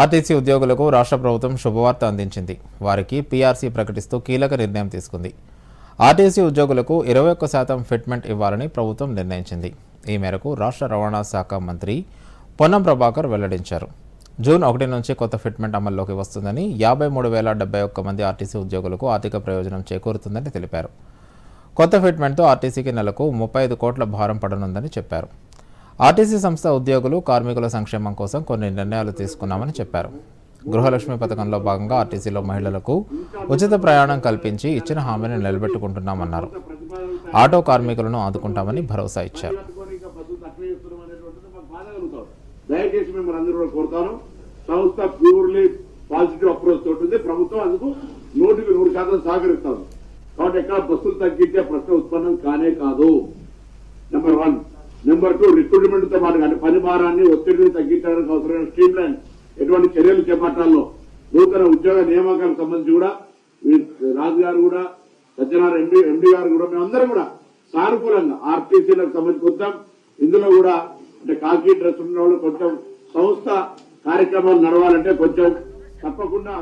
RTC ఉద్యోగులకు రాష్ట్ర ప్రభుత్వం శుభవార్త అందించింది. వారికి పీఆర్సీ ప్రకటిస్తూ కీలక నిర్ణయం తీసుకుంది. ఆర్టీసీ ఉద్యోగులకు ఇరవై ఒక్క శాతం ఫిట్మెంట్ ఇవ్వాలని ప్రభుత్వం నిర్ణయించింది. ఈ మేరకు రాష్ట్ర రవాణా శాఖ మంత్రి పొన్నం ప్రభాకర్ వెల్లడించారు. జూన్ ఒకటి నుంచి కొత్త ఫిట్మెంట్ అమల్లోకి వస్తుందని యాభై మూడు వేల డెబ్బై ఒక్క మంది ఆర్టీసీ ఉద్యోగులకు ఆర్థిక ప్రయోజనం చేకూరుతుందని తెలిపారు. కొత్త ఫిట్మెంట్తో ఆర్టీసీకి నెలకు ముప్పై ఐదు కోట్ల భారం పడనుందని చెప్పారు. ఆర్టీసీ సంస్థ ఉద్యోగులు కార్మికుల సంక్షేమం కోసం కొన్ని నిర్ణయాలు తీసుకున్నామని చెప్పారు. గృహలక్ష్మి పథకంలో భాగంగా ఆర్టీసీలో మహిళలకు ఉచిత ప్రయాణం కల్పించి ఇచ్చిన హామీని నిలబెట్టుకుంటున్నామన్నారు. ఆటో కార్మికులను ఆదుకుంటామని భరోసా ఇచ్చారు. దయచేసి మిమ్మల్ని అందరూ కూడా కోరుతాను. సంస్థ ప్యూర్లీ పాజిటివ్ అప్రోచ్ తోటి ఉంది. ప్రభుత్వం అందుకు నూటికి నూరు శాతం కాబట్టి ఎక్కడ బస్సులు తగ్గించే ప్రశ్న ఉత్పన్నం కానే కాదు. నెంబర్ వన్ నెంబర్ టూ రిక్రూట్మెంట్తో పాటు అంటే పని భారాన్ని ఒత్తిడిని తగ్గించడానికి అవసరమైన స్ట్రీమ్ లైన్ ఎటువంటి చర్యలు చేపట్టాలో నూతన ఉద్యోగ నియామకాలకు సంబంధించి కూడా రాజు గారు కూడా సత్యనారాయణ ఎండి ఎండి గారు కూడా మేమందరం కూడా సానుకూలంగా ఆర్టీసీలకు సంబంధించి కొంచెం ఇందులో కూడా అంటే కాకి డ్రెస్ ఉన్న వాళ్ళు కొంచెం సంస్థ కార్యక్రమాలు నడవాలంటే కొంచెం తప్పకుండా